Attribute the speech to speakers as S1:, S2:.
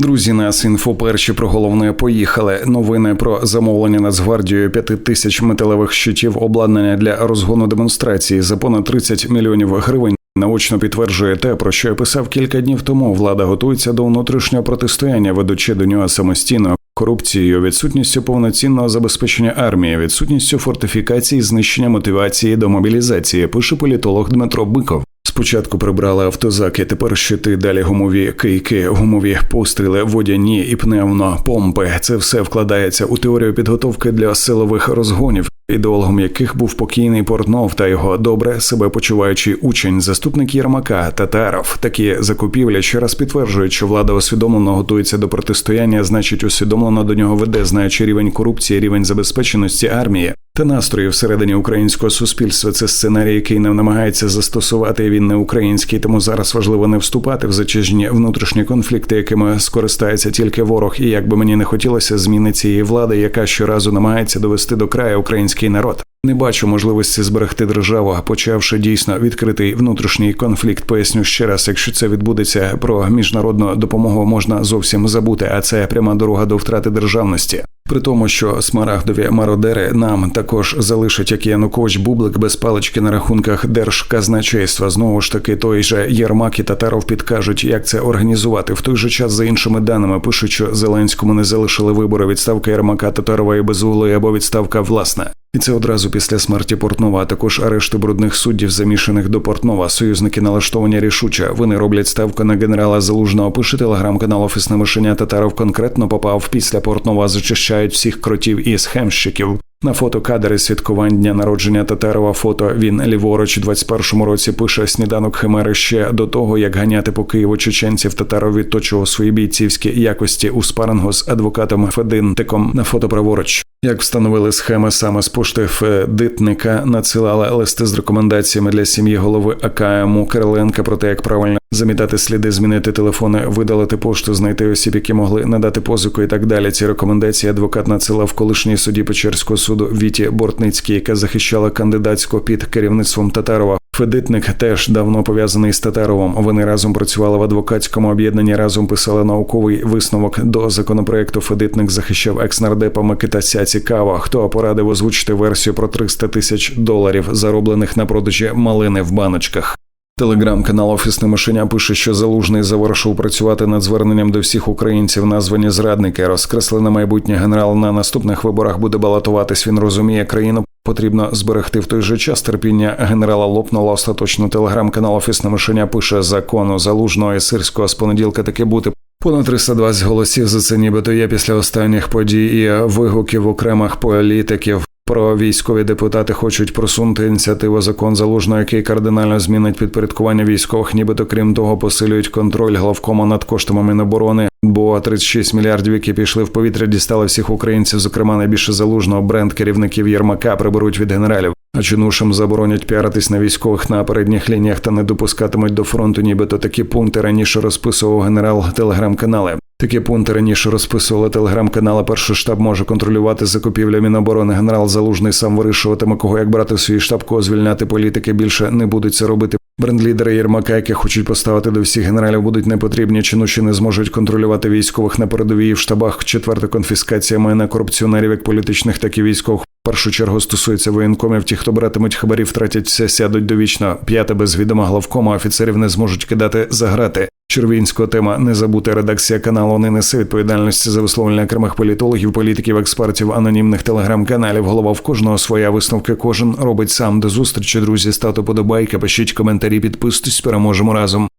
S1: Друзі, нас інфо перші про головне поїхали. Новини про замовлення Нацгвардією п'яти тисяч металевих щитів обладнання для розгону демонстрації за понад 30 мільйонів гривень. Наочно підтверджує те, про що я писав кілька днів тому. Влада готується до внутрішнього протистояння, ведучи до нього самостійно корупцією, відсутністю повноцінного забезпечення армії, відсутністю фортифікації, знищення мотивації до мобілізації. Пише політолог Дмитро Биков. Спочатку прибрали автозаки, тепер щити, далі гумові кийки, гумові постріли, водяні і пневмопомпи. Це все вкладається у теорію підготовки для силових розгонів, ідеологом яких був покійний Портнов та його добре себе почуваючий учень, заступник Єрмака Татаров. Такі закупівлі ще раз підтверджують, що влада усвідомлено готується до протистояння, значить, усвідомлено до нього веде, знаючи рівень корупції, рівень забезпеченості армії. Та настрої всередині українського суспільства це сценарій, який нам намагається застосувати. Він не український, тому зараз важливо не вступати в зачижні внутрішні конфлікти, якими скористається тільки ворог. І як би мені не хотілося зміни цієї влади, яка щоразу намагається довести до краю український народ. Не бачу можливості зберегти державу, почавши дійсно відкритий внутрішній конфлікт. Поясню ще раз, якщо це відбудеться про міжнародну допомогу, можна зовсім забути, а це пряма дорога до втрати державності. При тому, що смарагдові мародери нам також залишать як Янукович Бублик без палички на рахунках держказначейства. Знову ж таки, той же Єрмак і Татаров підкажуть, як це організувати. В той же час, за іншими даними, пишуть, що Зеленському не залишили вибори відставка Єрмака Татарова і Безуглої або відставка власна. І це одразу після смерті Портнова, а також арешти брудних суддів, замішаних до Портнова. Союзники налаштовані рішуче. Вони роблять ставку на генерала Залужного. Пише телеграм-канал Офісне мишеня Татаров конкретно попав після Портнова. Зачищають всіх кротів і схемщиків. На фото кадри святкувань дня народження Татарова. Фото він ліворуч у 21-му році пише сніданок Химери ще до того, як ганяти по Києву чеченців. Татаров відточував свої бійцівські якості у спарингу з адвокатом Фединтиком на фото праворуч. Як встановили схеми саме з пошти Федитника, надсилали листи з рекомендаціями для сім'ї голови АКМу Кириленка про те, як правильно замітати сліди, змінити телефони, видалити пошту, знайти осіб, які могли надати позику і так далі. Ці рекомендації адвокат надсилав колишній суді Печерського суду Віті Бортницькій, яка захищала кандидатську під керівництвом Татарова. Федитник теж давно пов'язаний з Татаровим. Вони разом працювали в адвокатському об'єднанні, разом писали науковий висновок до законопроекту. Федитник захищав екс-нардепа Микита Цікаво. Хто порадив озвучити версію про 300 тисяч доларів, зароблених на продажі малини в баночках. Телеграм-канал Офісне мишеня пише, що залужний завершив працювати над зверненням до всіх українців, названі зрадники. Розкреслене майбутнє генерал на наступних виборах буде балотуватись. Він розуміє, країну потрібно зберегти в той же час. Терпіння генерала лопнуло остаточно. Телеграм-канал Офісне мишеня пише закону залужного і сирського з понеділка таки бути. Понад 320 голосів за це, нібито є після останніх подій і вигуків окремих політиків. Про військові депутати хочуть просунути ініціативу закон залужного, який кардинально змінить підпорядкування військових, нібито крім того, посилюють контроль главкома над коштами Міноборони. Бо 36 мільярдів, які пішли в повітря, дістали всіх українців, зокрема найбільше залужного бренд керівників Єрмака приберуть від генералів. А чинушам заборонять піаритись на військових на передніх лініях та не допускатимуть до фронту, нібито такі пункти раніше розписував генерал телеграм-канали. Такі пункти раніше розписували телеграм-канали. Перший штаб може контролювати закупівля Міноборони. Генерал Залужний сам вирішуватиме, кого як брати в свій штаб, кого звільняти політики. Більше не будуть це робити. Брендлідери Єрмака, які хочуть поставити до всіх генералів, будуть непотрібні. Чинуші не зможуть контролювати військових на передовій в штабах. Четверта конфіскація майна корупціонерів, як політичних, так і військових. Першу чергу стосується воєнкомів. Ті, хто братимуть хабарі, втратять все, сядуть довічно. П'яте без відома главкома офіцерів не зможуть кидати за грати. Червінського тема не забути редакція каналу не несе відповідальності за висловлення окремих політологів, політиків, експертів, анонімних телеграм-каналів. Голова в кожного своя висновка. Кожен робить сам до зустрічі. Друзі, стату подобайка, пишіть коментарі, підписуйтесь, переможемо разом.